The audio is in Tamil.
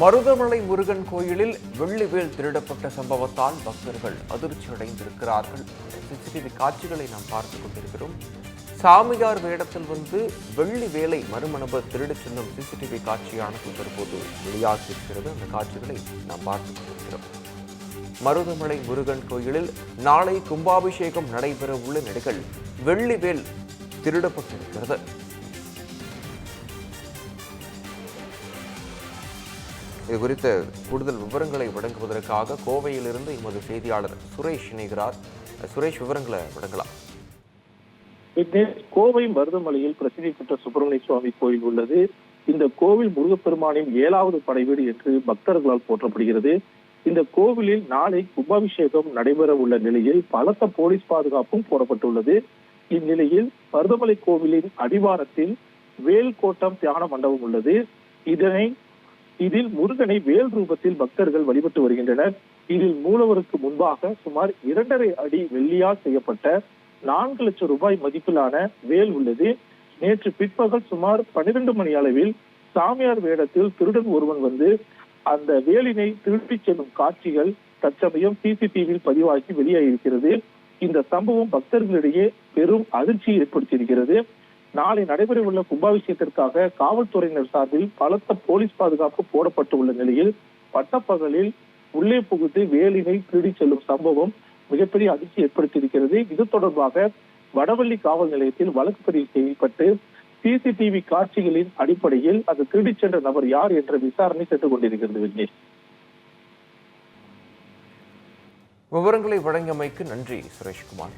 மருதமலை முருகன் கோயிலில் வெள்ளிவேல் திருடப்பட்ட சம்பவத்தால் பக்தர்கள் அதிர்ச்சி அடைந்திருக்கிறார்கள் சிசிடிவி காட்சிகளை நாம் பார்த்துக் கொண்டிருக்கிறோம். சாமியார் வேடத்தில் வந்து வெள்ளி வேலை மறுமணபர் திருடிச் செல்லும் சிசிடிவி காட்சியானது தற்போது வெளியாகியிருக்கிறது. அந்த காட்சிகளை நாம் பார்த்துக் கொண்டிருக்கிறோம். மருதமலை முருகன் கோயிலில் நாளை கும்பாபிஷேகம் நடைபெற உள்ள நிலைகள் வெள்ளிவேல் திருடப்பட்டிருக்கிறது. இது குறித்த கூடுதல் விவரங்களை வழங்குவதற்காக கோவையிலிருந்து எமது செய்தியாளர் சுரேஷ் இணைகிறார். சுரேஷ் விவரங்களை வழங்கலாம். கோவை மருதமலையில் பிரசித்தி பெற்ற சுப்பிரமணிய சுவாமி கோயில் உள்ளது. இந்த கோவில் முருகப்பெருமானின் ஏழாவது படைவீடு என்று பக்தர்களால் போற்றப்படுகிறது. இந்த கோவிலில் நாளை கும்பாபிஷேகம் நடைபெற உள்ள நிலையில் பலத்த போலீஸ் பாதுகாப்பும் போடப்பட்டுள்ளது. இந்நிலையில் மருதமலை கோவிலின் அடிவாரத்தில் வேல்கோட்டம் தியான மண்டபம் உள்ளது. இதனை இதில் முருகனை வேல் ரூபத்தில் பக்தர்கள் வழிபட்டு வருகின்றனர். இதில் மூலவருக்கு முன்பாக சுமார் இரண்டரை அடி வெள்ளியால் செய்யப்பட்ட நான்கு லட்சம் ரூபாய் மதிப்பிலான வேல் உள்ளது. நேற்று பிற்பகல் சுமார் பன்னிரண்டு மணி அளவில் சாமியார் வேடத்தில் திருடன் ஒருவன் வந்து அந்த வேலினை திருட்டிச் செல்லும் காட்சிகள் தற்சமயம் சிசிடிவியில் பதிவாகி வெளியாகியிருக்கிறது. இந்த சம்பவம் பக்தர்களிடையே பெரும் அதிர்ச்சியை ஏற்படுத்தியிருக்கிறது. நாளை நடைபெறவுள்ள கும்பாபிஷேகத்திற்காக காவல்துறையினர் சார்பில் பலத்த போலீஸ் பாதுகாப்பு போடப்பட்டு உள்ள நிலையில் பட்டப்பகலில் உள்ளே புகுந்து வேலினை திருடி செல்லும் சம்பவம் மிகப்பெரிய அதிர்ச்சி ஏற்படுத்தியிருக்கிறது. இது தொடர்பாக வடவள்ளி காவல் நிலையத்தில் வழக்கு பதிவு செய்யப்பட்டு சிசிடிவி காட்சிகளின் அடிப்படையில் அது திருடி சென்ற நபர் யார் என்ற விசாரணை சென்று கொண்டிருக்கிறது விக்னேஷ் விவரங்களை வழங்கியமைக்கு நன்றி சுரேஷ்குமார்.